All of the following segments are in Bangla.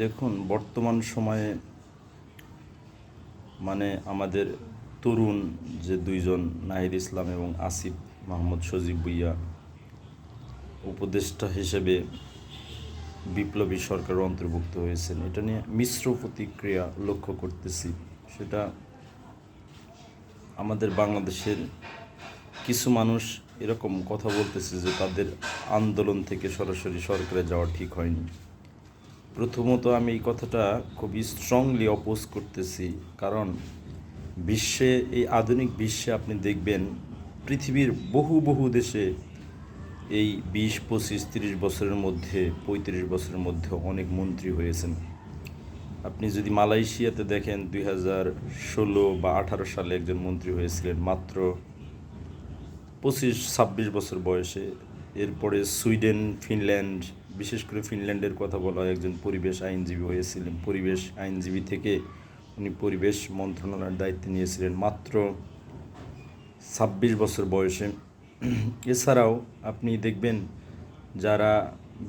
দেখুন, বর্তমান সময়ে মানে আমাদের তরুণ যে দুইজন, নাহিদ ইসলাম এবং আসিফ মাহমুদ সজীব ভুইয়া, উপদেষ্টা হিসেবে বিপ্লবী সরকার অন্তর্ভুক্ত হয়েছেন। এটা নিয়ে মিশ্র প্রতিক্রিয়া লক্ষ্য করতেছি। সেটা আমাদের বাংলাদেশের কিছু মানুষ এরকম কথা বলতেছে যে তাদের আন্দোলন থেকে সরাসরি সরকারে যাওয়া ঠিক হয়নি। প্রথমত আমি এই কথাটা খুবই স্ট্রংলি অপোজ করতেছি। কারণ বিশ্বে, এই আধুনিক বিশ্বে আপনি দেখবেন, পৃথিবীর বহু বহু দেশে এই বিশ, পঁচিশ, তিরিশ বছরের মধ্যে, পঁয়ত্রিশ বছরের মধ্যে অনেক মন্ত্রী হয়েছেন। আপনি যদি মালয়েশিয়াতে দেখেন, দুই হাজার ষোলো বা আঠারো সালে একজন মন্ত্রী হয়েছিলেন, মাত্র পঁচিশ, ছাব্বিশ বছর বয়সে। এরপরে সুইডেন, ফিনল্যান্ড বিশেষ করে ফিনল্যান্ডের কথা বলা হয়, একজন পরিবেশ আইনজীবী হয়েছিলেন। পরিবেশ আইনজীবী থেকে উনি পরিবেশ মন্ত্রণালয়ের দায়িত্ব নিয়েছিলেন মাত্র ছাব্বিশ বছর বয়সে। এছাড়াও আপনি দেখবেন যারা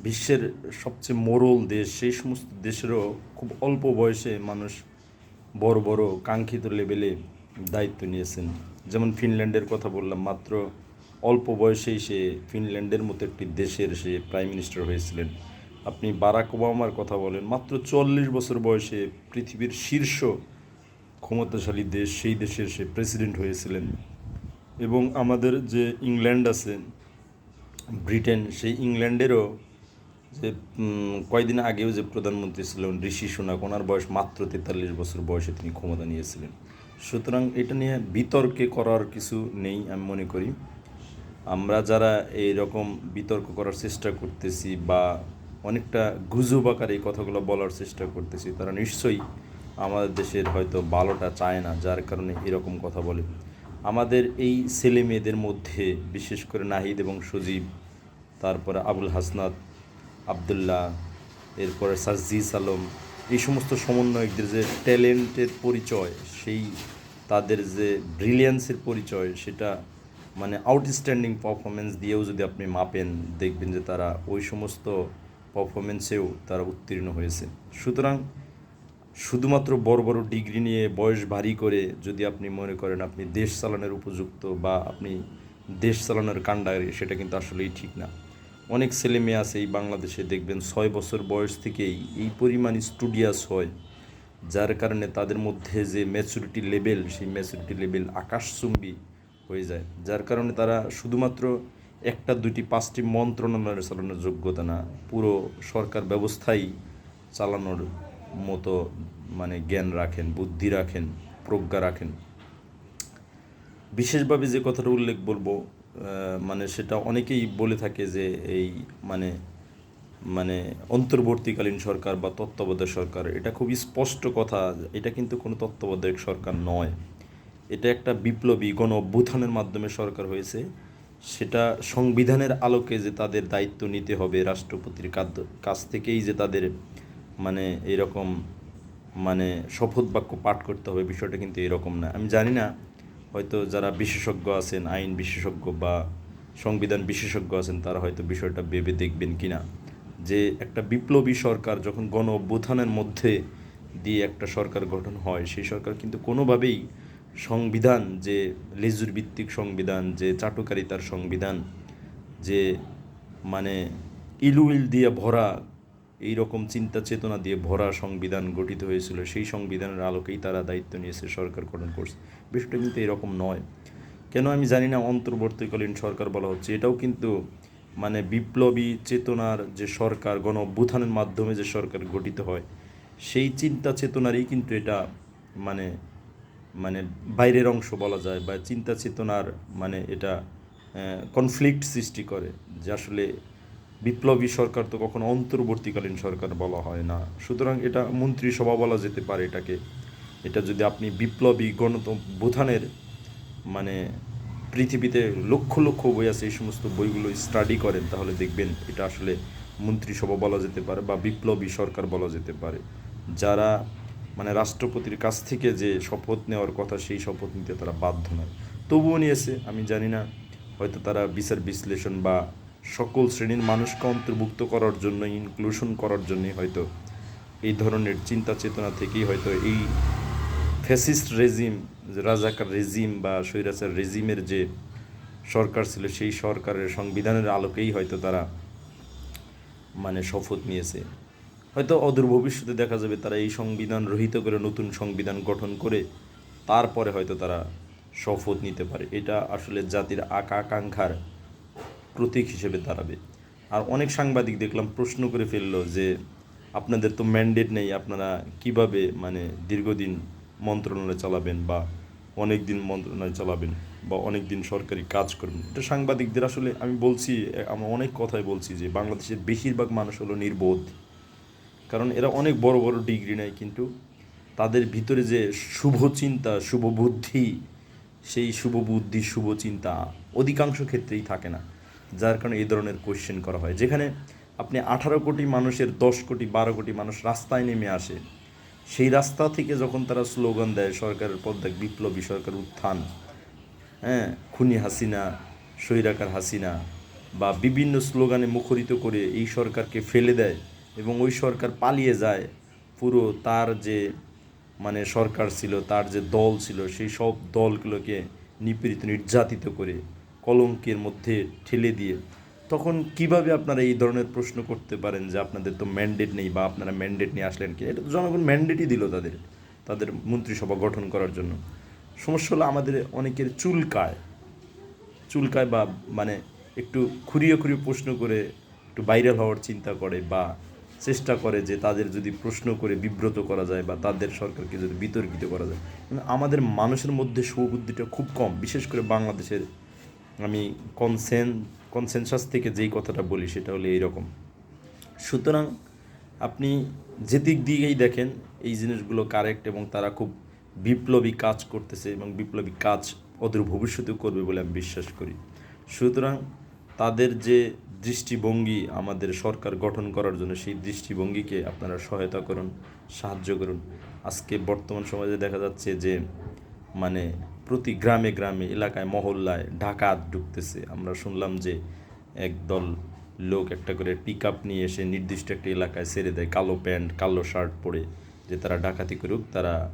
বিশ্বের সবচেয়ে মোরল দেশ, সেই সমস্ত দেশেরও খুব অল্প বয়সে মানুষ বড় বড় কাঙ্ক্ষিত লেভেলে দায়িত্ব নিয়েছেন। যেমন ফিনল্যান্ডের কথা বললাম, মাত্র অল্প বয়সেই সে ফিনল্যান্ডের মতো একটি দেশের সে প্রাইম মিনিস্টার হয়েছিলেন। আপনি বারাক ওবামার কথা বলেন মাত্র চল্লিশ বছর বয়সে পৃথিবীর শীর্ষ ক্ষমতাশালী দেশ সেই দেশের সে প্রেসিডেন্ট হয়েছিলেন। এবং আমাদের যে ইংল্যান্ড আছে ব্রিটেন সেই ইংল্যান্ডেরও যে উম, কয়দিন আগেও যে প্রধানমন্ত্রী ছিলেন ঋষি সুনাক ওনার বয়স মাত্র তেতাল্লিশ বছর বয়সে তিনি ক্ষমতা নিয়েছিলেন। সুতরাং এটা নিয়ে বিতর্কে করার কিছু নেই আমি মনে করি। আমরা যারা এই রকম বিতর্ক করার চেষ্টা করতেছি বা অনেকটা গুজব আকারে এই কথাগুলো বলার চেষ্টা করতেছি, তারা নিশ্চয়ই আমাদের দেশের হয়তো ভালোটা চায় না, যার কারণে এরকম কথা বলে। আমাদের এই ছেলে মেয়েদের মধ্যে, বিশেষ করে নাহিদ এবং সজীব, তারপরে আবুল হাসনাত, আবদুল্লাহ, এরপরে সাজিজ আলম, এই সমস্ত সমন্বয়কদের যে ট্যালেন্টের পরিচয়, সেই তাদের যে ব্রিলিয়ান্সের পরিচয়, সেটা মানে আউটস্ট্যান্ডিং পারফরমেন্স দিয়েও যদি আপনি মাপেন, দেখবেন যে তারা ওই সমস্ত পারফরমেন্সেও তারা উত্তীর্ণ হয়েছে। সুতরাং শুধুমাত্র বড় বড় ডিগ্রি নিয়ে বয়স ভারী করে যদি আপনি মনে করেন আপনি দেশ চালানোর উপযুক্ত বা আপনি দেশ চালানোর কাণ্ডারি, সেটা কিন্তু আসলেই ঠিক না। অনেক ছেলে মেয়ে আছে এই বাংলাদেশে, দেখবেন ছয় বছর বয়স থেকেই এই পরিমাণ স্টুডিয়াস হয়, যার কারণে তাদের মধ্যে যে ম্যাচুরিটি লেভেল সেই ম্যাচুরিটি লেভেল আকাশচুম্বী হয়ে যায়। যার কারণে তারা শুধুমাত্র একটা দুটি পাঁচটি মন্ত্রণালয় চালানোর যোগ্যতা না, পুরো সরকার ব্যবস্থাই চালানোর মতো মানে জ্ঞান রাখেন, বুদ্ধি রাখেন, প্রজ্ঞা রাখেন। বিশেষভাবে যে কথাটা উল্লেখ বলব মানে সেটা অনেকেই বলে থাকে যে এই মানে মানে অন্তর্বর্তীকালীন সরকার বা তত্ত্বাবধায়ক সরকার, এটা খুবই স্পষ্ট কথা। এটা কিন্তু কোনো তত্ত্বাবধায়ক সরকার নয়। এটা একটা বিপ্লবী গণ অভ্যুত্থানের মাধ্যমে সরকার হয়েছে। সেটা সংবিধানের আলোকে যে তাদের দায়িত্ব নিতে হবে রাষ্ট্রপতির কাছ থেকেই যে তাদের মানে এরকম মানে শপথ বাক্য পাঠ করতে হবে, বিষয়টা কিন্তু এরকম না। আমি জানি না, হয়তো যারা বিশেষজ্ঞ আছেন, আইন বিশেষজ্ঞ বা সংবিধান বিশেষজ্ঞ আছেন, তারা হয়তো বিষয়টা ভেবে দেখবেন কি না যে একটা বিপ্লবী সরকার যখন গণ অভ্যুত্থানের মধ্যে দিয়ে একটা সরকার গঠন হয়, সেই সরকার কিন্তু কোনোভাবেই সংবিধান, যে লেজুর ভিত্তিক সংবিধান, যে চাটুকারিতার সংবিধান, যে মানে ইলুইল দিয়ে ভরা, এই রকম চিন্তা চেতনা দিয়ে ভরা সংবিধান গঠিত হয়েছিল, সেই সংবিধানের আলোকেই তারা দায়িত্ব নিয়েছে, সরকার গঠন করছে। বিষয়টা কিন্তু এরকম নয়। কেন আমি জানি না অন্তর্বর্তীকালীন সরকার বলা হচ্ছে, এটাও কিন্তু মানে বিপ্লবী চেতনার যে সরকার, গণ মাধ্যমে যে সরকার গঠিত হয়, সেই চিন্তা চেতনারই কিন্তু এটা মানে মানে বাইরের অংশ বলা যায় বা চিন্তা চেতনার মানে এটা কনফ্লিক্ট সৃষ্টি করে, যে আসলে বিপ্লবী সরকার তো কখনো অন্তর্বর্তীকালীন সরকার বলা হয় না। সুতরাং এটা মন্ত্রিসভা বলা যেতে পারে এটাকে। এটা যদি আপনি বিপ্লবী গণতভ্যুত্থানের মানে পৃথিবীতে লক্ষ লক্ষ বই আছে, এই সমস্ত বইগুলো স্টাডি করেন, তাহলে দেখবেন এটা আসলে মন্ত্রিসভা বলা যেতে পারে বা বিপ্লবী সরকার বলা যেতে পারে। যারা মানে রাষ্ট্রপতির কাছ থেকে যে শপথ নেওয়ার কথা, সেই শপথ নিতে তারা বাধ্য নয়। তবুও নিয়েছে, আমি জানি না, হয়তো তারা বিচার বিশ্লেষণ বা সকল শ্রেণির মানুষকে অন্তর্ভুক্ত করার জন্য ইনক্লুশন করার জন্যই হয়তো এই ধরনের চিন্তা চেতনা থেকেই হয়তো এই ফ্যাসিস্ট রেজিম রাজাকার রেজিম বা স্বৈরাচার রেজিমের যে সরকার ছিল, সেই সরকারের সংবিধানের আলোকেই হয়তো তারা মানে শপথ নিয়েছে। হয়তো অদূর ভবিষ্যতে দেখা যাবে তারা এই সংবিধান রহিত করে নতুন সংবিধান গঠন করে তারপরে হয়তো তারা শপথ নিতে পারে। এটা আসলে জাতির আকা আকাঙ্ক্ষার প্রতীক হিসেবে দাঁড়াবে। আর অনেক সাংবাদিক দেখলাম প্রশ্ন করে ফেলল যে, আপনাদের তো ম্যান্ডেট নেই, আপনারা কীভাবে মানে দীর্ঘদিন মন্ত্রণালয় চালাবেন বা অনেক দিন মন্ত্রণালয় চালাবেন বা অনেক দিন সরকারি কাজ করবেন? এটা সাংবাদিকদের আসলে আমি বলছি আমি অনেক কথাই বলছি যে, বাংলাদেশের বেশিরভাগ মানুষ হলো নির্বোধ। কারণ এরা অনেক বড় বড় ডিগ্রি নেয়, কিন্তু তাদের ভিতরে যে শুভ চিন্তা, শুভ বুদ্ধি, সেই শুভ বুদ্ধি, শুভ চিন্তা অধিকাংশ ক্ষেত্রেই থাকে না। যার কারণে এই ধরনের কোয়েশ্চেন করা হয়। যেখানে আপনি আঠারো কোটি মানুষের, দশ কোটি, বারো কোটি মানুষ রাস্তায় নেমে আসে, সেই রাস্তা থেকে যখন তারা স্লোগান দেয়, সরকারের পদ্মাক বিপ্লবী সরকার উত্থান হ্যাঁ খুনি হাসিনা সৈরাকার হাসিনা, বা বিভিন্ন স্লোগানে মুখরিত করে এই সরকারকে ফেলে দেয় এবং ওই সরকার পালিয়ে যায়, পুরো তার যে মানে সরকার ছিল, তার যে দল ছিল, সেই সব দলগুলোকে নিপীড়িত, নির্যাতিত করে কলঙ্কের মধ্যে ঠেলে দিয়ে, তখন কীভাবে আপনারা এই ধরনের প্রশ্ন করতে পারেন যে আপনাদের তো ম্যান্ডেট নেই বা আপনারা ম্যান্ডেট নিয়ে আসলেন কি? এটা তো জনগণ ম্যান্ডেটই দিল তাদের তাদের মন্ত্রিসভা গঠন করার জন্য। সমস্যা হলো আমাদের অনেকের চুলকায় চুলকায় বা মানে একটু খুঁড়িয়ে খুঁড়িয়ে প্রশ্ন করে, একটু ভাইরাল হওয়ার চিন্তা করে বা চেষ্টা করে যে তাদের যদি প্রশ্ন করে বিব্রত করা যায় বা তাদের সরকারকে যদি বিতর্কিত করা যায়। কিন্তু আমাদের মানুষের মধ্যে সুবুদ্ধিটা খুব কম। বিশেষ করে বাংলাদেশের আমি কনসেন, কনসেনসাস থেকে যেই কথাটা বলি সেটা হলো এইরকম। সুতরাং আপনি যে দিক দিয়েই দেখেন এই জিনিসগুলো কারেক্ট এবং তারা খুব বিপ্লবী কাজ করতেছে এবং বিপ্লবী কাজ অদূর ভবিষ্যতেও করবে বলে আমি বিশ্বাস করি। সুতরাং তাদের যে দৃষ্টিভঙ্গি আমাদের সরকার গঠন করার জন্য সেই দৃষ্টিভঙ্গিকে আপনারা সহায়তা করুন, সাহায্য করুন। আজকে বর্তমান সমাজে দেখা যাচ্ছে যে মানে প্রতি গ্রামে গ্রামে, এলাকায়, মহল্লায় ডাকাত ঢুকতেছে। আমরা শুনলাম যে একদল লোক একটা করে পিক আপ নিয়ে এসে নির্দিষ্ট একটা এলাকায় ছেড়ে দেয়, কালো প্যান্ট, কালো শার্ট পরে যে তারা ডাকাতি করুক, তারা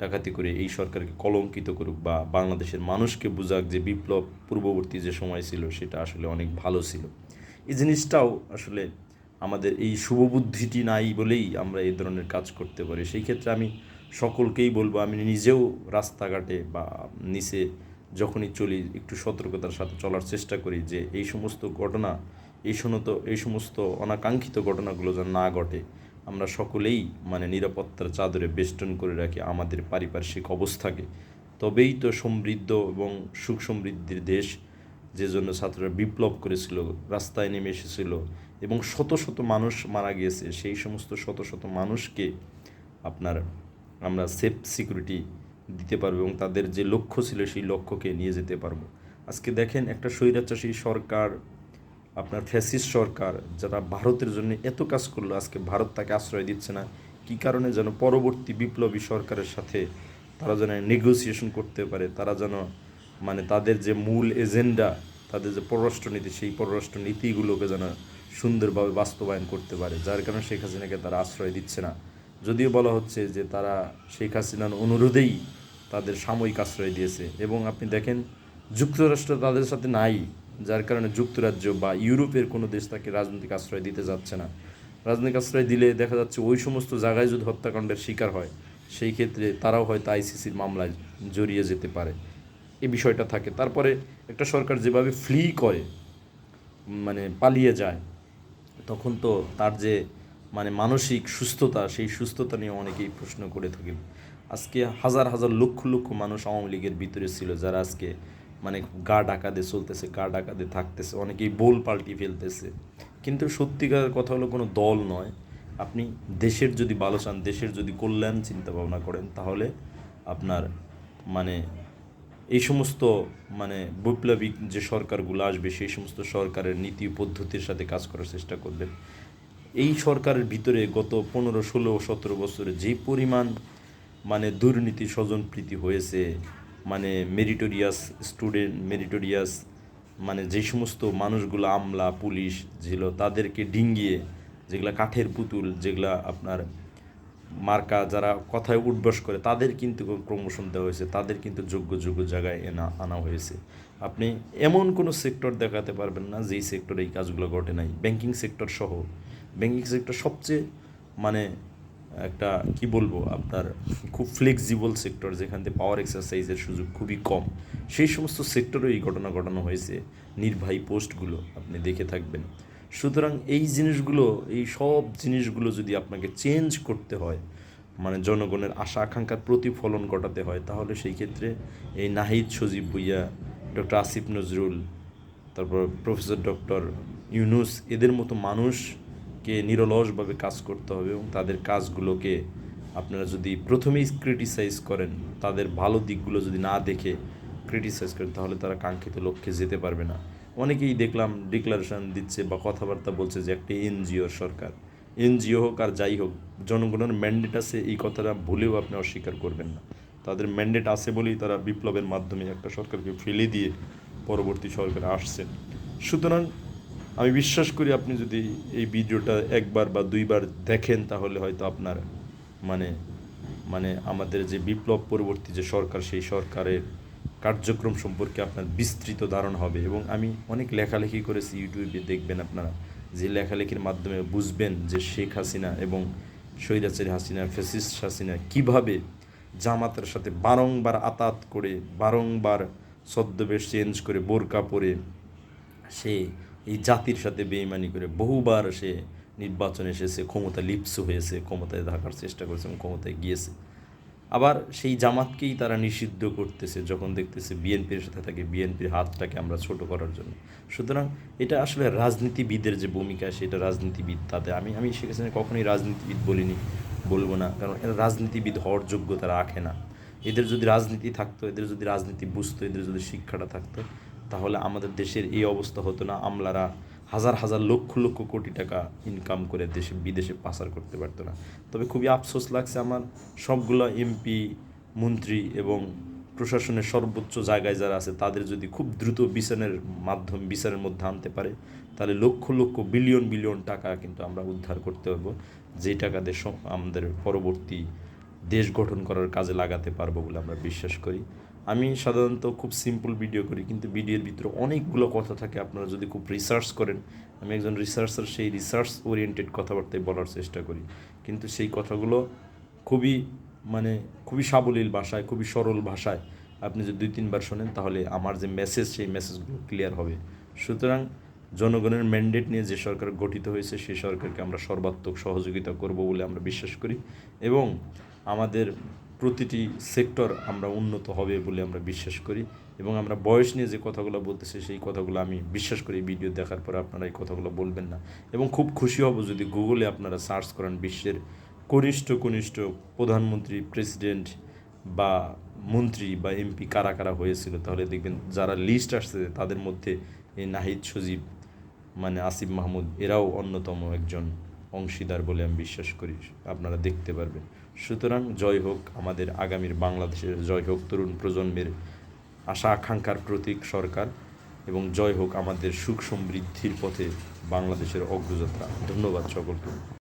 ডাকাতি করে এই সরকারকে কলঙ্কিত করুক বা বাংলাদেশের মানুষকে বুঝাক যে বিপ্লব পূর্ববর্তী যে সময় ছিল, সেটা আসলে অনেক ভালো ছিল। এই জিনিসটাও আসলে আমাদের এই শুভবুদ্ধিটি নাই বলেই আমরা এই ধরনের কাজ করতে পারি। সেই ক্ষেত্রে আমি সকলকেই বলব, আমি নিজেও রাস্তাঘাটে বা নিচে যখনই চলি, একটু সতর্কতার সাথে চলার চেষ্টা করি যে এই সমস্ত ঘটনা, এই সমস্ত এই সমস্ত অনাকাঙ্ক্ষিত ঘটনাগুলো যেন না ঘটে। আমরা সকলেই মানে নিরাপত্তার চাদরে বেষ্টন করে রাখি আমাদের পারিপার্শ্বিক অবস্থাকে। তবেই তো সমৃদ্ধ এবং সুখ সমৃদ্ধির দেশ, যে জন্য ছাত্ররা বিপ্লব করেছিল, রাস্তায় নেমে এসেছিল এবং শত শত মানুষ মারা গিয়েছে। সেই সমস্ত শত শত মানুষকে আপনার আমরা সেফ সিকিউরিটি দিতে পারব এবং তাদের যে লক্ষ্য ছিল সেই লক্ষ্যকে নিয়ে যেতে পারব। আজকে দেখেন একটা স্বৈরাচারী সরকার আপনার ফ্যাসিস সরকার যারা ভারতের জন্য এত কাজ করল, আজকে ভারত তাকে আশ্রয় দিচ্ছে না, কী কারণে যেন পরবর্তী বিপ্লবী সরকারের সাথে তারা যেন নেগোসিয়েশন করতে পারে, তারা যেন মানে তাদের যে মূল এজেন্ডা তাদের যে পররাষ্ট্রনীতি, সেই পররাষ্ট্রনীতিগুলোকে যেন সুন্দরভাবে বাস্তবায়ন করতে পারে। যার কারণে শেখ হাসিনাকে তারা আশ্রয় দিচ্ছে না। যদিও বলা হচ্ছে যে তারা শেখ হাসিনার অনুরোধেই তাদের সাময়িক আশ্রয় দিয়েছে। এবং আপনি দেখেন, যুক্তরাষ্ট্র তাদের সাথে নাই। যার কারণে যুক্তরাজ্য বা ইউরোপের কোনো দেশ তাকে রাজনৈতিক আশ্রয় দিতে যাচ্ছে না। রাজনৈতিক আশ্রয় দিলে দেখা যাচ্ছে ওই সমস্ত জায়গায় যদি হত্যাকাণ্ডের শিকার হয়, সেই ক্ষেত্রে তারাও হয়তো আইসিসির মামলায় জড়িয়ে যেতে পারে। এই বিষয়টা থাকে। তারপরে একটা সরকার যেভাবে ফ্লি করে মানে পালিয়ে যায়, তখন তো তার যে মানে মানসিক সুস্থতা, সেই সুস্থতা নিয়ে অনেকেই প্রশ্ন করে থাকেন। আজকে হাজার হাজার লক্ষ লক্ষ মানুষ আওয়ামী লীগের ভিতরে ছিল, যারা আজকে মানে গা ডাকা দিয়ে চলতেছে, গা ডাকা দিয়ে থাকতেছে, অনেকেই বোল পাল্টি ফেলতেছে। কিন্তু সত্যিকার কথা হলো কোনো দল নয়। আপনি দেশের যদি ভালো চান, দেশের যদি কল্যাণ চিন্তা ভাবনা করেন, তাহলে আপনার মানে এই সমস্ত মানে বৈপ্লবিক যে সরকারগুলো আসবে, সেই সমস্ত সরকারের নীতি পদ্ধতির সাথে কাজ করার চেষ্টা করবেন এই সরকারের ভিতরে গত পনেরো, ষোলো, সতেরো বছরে যে পরিমাণ মানে দুর্নীতি, স্বজনপ্রীতি হয়েছে মানে মেরিটোরিয়াস স্টুডেন্ট মেরিটোরিয়াস মানে যে সমস্ত মানুষগুলো, আমলা, পুলিশ ছিল, তাদেরকে ডিঙ্গিয়ে যেগুলা কাঠের পুতুল, যেগুলা আপনার মার্কা যারা কথায় উঠবস করে, তাদের কিন্তু প্রমোশন দেওয়া হয়েছে, তাদের কিন্তু যোগ্য যোগ্য জায়গায় এনা, আনা হয়েছে। আপনি এমন কোনো সেক্টর দেখাতে পারবেন না, যেই সেক্টরে এই কাজগুলো ঘটে নাই। ব্যাংকিং সেক্টর সহ। ব্যাংকিং সেক্টর সবচেয়ে মানে একটা, কি বলব, আপনার খুব ফ্লেক্সিবল সেক্টর যেখান থেকে পাওয়ার এক্সারসাইজের সুযোগ খুবই কম। সেই সমস্ত সেক্টরে এই ঘটনা ঘটানো হয়েছে, নির্বাহী পোস্টগুলো আপনি দেখে থাকবেন। সুতরাং এই জিনিসগুলো, এই সব জিনিসগুলো যদি আপনাকে চেঞ্জ করতে হয় মানে জনগণের আশা, আকাঙ্ক্ষার প্রতিফলন ঘটাতে হয়, তাহলে সেই ক্ষেত্রে এই নাহিদ সজীব ভুইয়া ডক্টর আসিফ নজরুল, তারপর প্রফেসর ডক্টর ইউনুস, এদের মতো মানুষকে নিরলসভাবে কাজ করতে হবে এবং তাদের কাজগুলোকে আপনারা যদি প্রথমেই ক্রিটিসাইজ করেন, তাদের ভালো দিকগুলো যদি না দেখে ক্রিটিসাইজ করেন, তাহলে তারা কাঙ্ক্ষিত লক্ষ্যে যেতে পারবে না। অনেকেই দেখলাম ডিক্লারেশন দিচ্ছে বা কথাবার্তা বলছে যে একটা এনজিও সরকার। এনজিও হোক আর যাই হোক, জনগণের ম্যান্ডেট আছে, এই কথাটা ভুলেও আপনি অস্বীকার করবেন না। তাদের ম্যান্ডেট আছে বলেই তারা বিপ্লবের মাধ্যমে একটা সরকারকে ফেলে দিয়ে পরবর্তী সরকারে আসছেন। সুতরাং আমি বিশ্বাস করি আপনি যদি এই ভিডিওটা একবার বা দুইবার দেখেন, তাহলে হয়তো আপনার মানে মানে আমাদের যে বিপ্লব পরবর্তী যে সরকার, সেই সরকারের কার্যক্রম সম্পর্কে আপনার বিস্তৃত ধারণা হবে। এবং আমি অনেক লেখালেখি করেছি ইউটিউবে, দেখবেন আপনারা যে লেখালেখির মাধ্যমে বুঝবেন যে শেখ হাসিনা এবং স্বৈরাচারী হাসিনা ফেসিস হাসিনা কীভাবে জামাতের সাথে বারংবার আতাত করে, বারংবার ছদ্মবেশ চেঞ্জ করে বোরকা পরে সে এই জাতির সাথে বেইমানি করে বহুবার সে নির্বাচনে এসেছে ক্ষমতা লিপ্স হয়েছে, ক্ষমতায় থাকার চেষ্টা করেছে এবং ক্ষমতায় গিয়েছে। আবার সেই জামাতকেই তারা নিষিদ্ধ করতেছে যখন দেখতেছে বিএনপির সাথে থাকে, বিএনপির হাতটাকে আমরা ছোট করার জন্য। সুতরাং এটা আসলে রাজনীতিবিদের যে ভূমিকা, সেটা রাজনীতিবিদ তাতে আমি আমি হাসিনা কখনোই রাজনীতিবিদ বলিনি, বলব না। কারণ এরা রাজনীতিবিদ হওয়ার যোগ্যতা রাখে না। এদের যদি রাজনীতি থাকতো, এদের যদি রাজনীতি বুঝতো, এদের যদি শিক্ষাটা থাকতো তাহলে আমাদের দেশের এই অবস্থা হতো না। আমলারা হাজার হাজার লক্ষ লক্ষ কোটি টাকা ইনকাম করে দেশে, বিদেশে পাচার করতে পারতো না। তবে খুবই আফসোস লাগছে আমার। সবগুলো এমপি মন্ত্রী এবং প্রশাসনের সর্বোচ্চ জায়গায় যারা আছে, তাদের যদি খুব দ্রুত বিচারের মাধ্যম, বিচারের মধ্যে আনতে পারে, তাহলে লক্ষ লক্ষ বিলিয়ন বিলিয়ন টাকা কিন্তু আমরা উদ্ধার করতে পারব। যে টাকা দেশ আমাদের পরবর্তী দেশ গঠন করার কাজে লাগাতে পারব বলে আমরা বিশ্বাস করি। আমি সাধারণত খুব সিম্পল ভিডিও করি, কিন্তু ভিডিওর ভিতরে অনেকগুলো কথা থাকে। আপনারা যদি খুব রিসার্চ করেন, আমি একজন রিসার্চার সেই রিসার্চ ওরিয়েন্টেড কথাবার্তায় বলার চেষ্টা করি। কিন্তু সেই কথাগুলো খুবই মানে খুবই সাবলীল ভাষায়, খুবই সরল ভাষায় আপনি যদি দুই, তিনবার শোনেন, তাহলে আমার যে মেসেজ সেই মেসেজগুলো ক্লিয়ার হবে। সুতরাং জনগণের ম্যান্ডেট নিয়ে যে সরকার গঠিত হয়েছে, সেই সরকারকে আমরা সর্বাত্মক সহযোগিতা করব বলে আমরা বিশ্বাস করি। এবং আমাদের প্রতিটি সেক্টর আমরা উন্নত হবে বলে আমরা বিশ্বাস করি এবং আমরা বয়স নিয়ে যে কথাগুলো বলতেছি, সেই কথাগুলো আমি বিশ্বাস করি। ভিডিও দেখার পরে আপনারা এই কথাগুলো বলবেন না। এবং খুব খুশি হব যদি গুগলে আপনারা সার্চ করেন বিশ্বের কনিষ্ঠ কনিষ্ঠ প্রধানমন্ত্রী প্রেসিডেন্ট বা মন্ত্রী বা এমপি কারা কারা হয়েছিল, তাহলে দেখবেন যারা লিস্ট আসছে তাদের মধ্যে এই নাহিদ সজীব মানে আসিফ মাহমুদ, এরাও অন্যতম একজন অংশীদার বলে আমি বিশ্বাস করি। আপনারা দেখতে পারবেন। সুতরাং জয় হোক আমাদের আগামীর বাংলাদেশের, জয় হোক তরুণ প্রজন্মের আশা আকাঙ্ক্ষার প্রতীক সরকার এবং জয় হোক আমাদের সুখ সমৃদ্ধির পথে বাংলাদেশের অগ্রযাত্রা। ধন্যবাদ সকলকে।